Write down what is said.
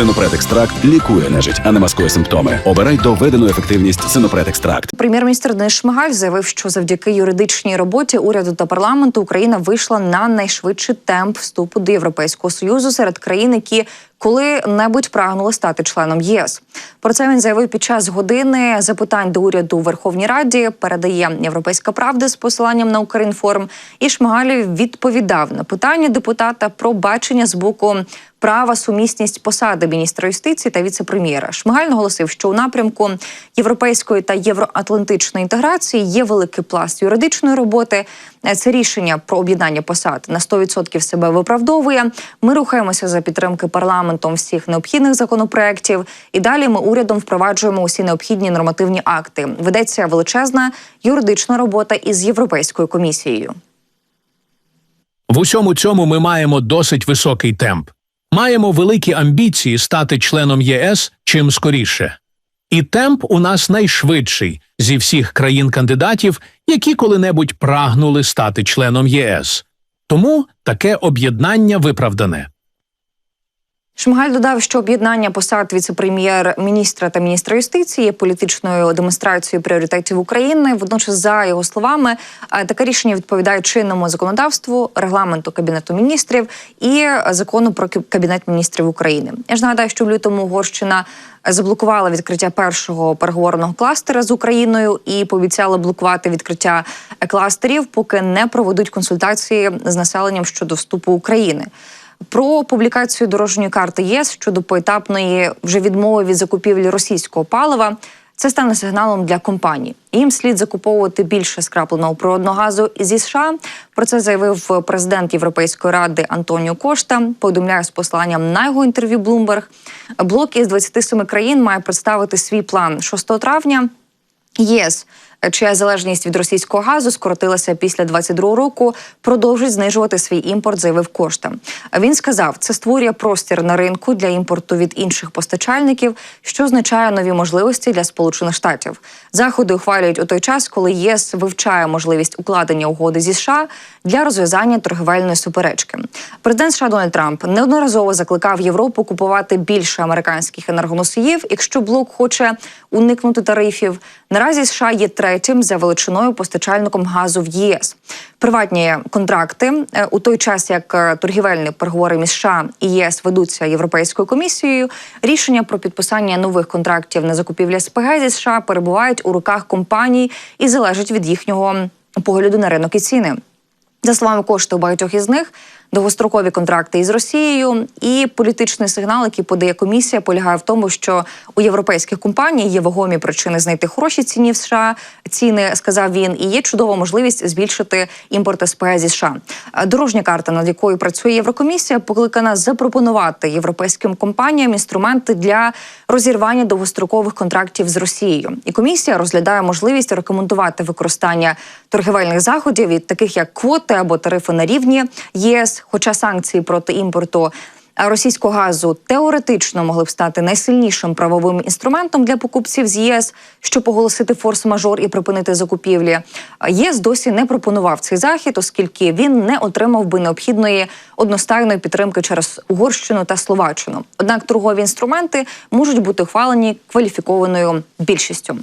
Синопред екстракт лікує нежить, а не маскує симптоми. Обирай доведену ефективність Синопред екстракт. Прем'єр-міністр Денис Шмигаль заявив, що завдяки юридичній роботі уряду та парламенту Україна вийшла на найшвидший темп вступу до Європейського союзу серед країн, які коли-небудь прагнули стати членом ЄС. Про це він заявив під час години запитань до уряду у Верховній Раді. Передає Європейська правда з посиланням на Укрінформ. І Шмигаль відповідав на питання депутата про бачення з боку права сумісність посади міністра юстиції та віце-прем'єра. Шмигаль наголосив, що у напрямку європейської та євроатлантичної інтеграції є великий пласт юридичної роботи. Е, Це рішення про об'єднання посад на 100% себе виправдовує. Ми рухаємося за підтримки парламентом всіх необхідних законопроєктів. І далі ми урядом впроваджуємо усі необхідні нормативні акти. Ведеться величезна юридична робота із європейською комісією. В усьому цьому ми маємо досить високий темп. Маємо великі амбіції стати членом ЄС чим скоріше. І темп у нас найшвидший зі всіх країн-кандидатів, які коли-небудь прагнули стати членом ЄС. Тому таке об'єднання виправдане. Шмигаль додав, що об'єднання посад віце-прем'єр-міністра та міністра юстиції є політичною демонстрацією пріоритетів України. Водночас, за його словами, е, таке рішення відповідає чинному законодавству, регламенту кабінету міністрів і закону про кабінет міністрів України. Я ж нагадаю, що в лютому Угорщина заблокувала відкриття першого переговорного кластера з Україною і пообіцяла блокувати відкриття е, кластерів, поки не проведуть консультації з населенням щодо вступу України. Про публікацію дорожньої карти ЄС щодо поетапної вже відмови від закупівлі російського палива. Це стане сигналом для компаній. Їм слід закуповувати більше скрапленого природного газу зі США. Про це заявив президент Європейської ради Антоніо Кошта. Повідомляє з посиланням на його інтерв'ю Bloomberg. Блок із 27 країн має представити свій план 6 травня. ЄС, чия залежність від російського газу скоротилася після 22 року, продовжить знижувати свій імпорт, заявив Кошта. Він сказав, це створює простір на ринку для імпорту від інших постачальників, що означає нові можливості для Сполучених Штатів. Заходи ухвалюють у той час, коли ЄС вивчає можливість укладення угоди зі США для розв'язання торгівельної суперечки. Президент США Дональд Трамп неодноразово закликав Європу купувати більше американських енергоносіїв, якщо блок хоче уникнути тарифів. Наразі США є третім за величиною постачальником газу в ЄС. Приватні контракти е, у той час, як е, торгівельні переговори між США і ЄС ведуться європейською комісією. Рішення про підписання нових контрактів на закупівлю СПГ зі США перебувають у руках компаній і залежать від їхнього погляду на ринок і ціни. За словами кошти у багатьох із них довгострокові контракти із Росією і політичний сигнал, який подає комісія, полягає в тому, що у європейських компаній є вагомі причини знайти хороші ціні в США. Ціни сказав він, і є чудова можливість збільшити імпорт СПГ зі США. Дорожня карта, над якою працює Єврокомісія, покликана запропонувати європейським компаніям інструменти для розірвання довгострокових контрактів з Росією. І комісія розглядає можливість рекомендувати використання торгівельних заходів, від таких як квоти або тарифи на рівні ЄС, хоча санкції проти імпорту. Російського газу теоретично могли б стати найсильнішим правовим інструментом для покупців з ЄС, щоб оголосити форс-мажор і припинити закупівлі. ЄС досі не пропонував цей захід, оскільки він не отримав би необхідної одностайної підтримки через Угорщину та Словаччину. Однак торгові інструменти можуть бути ухвалені кваліфікованою більшістю.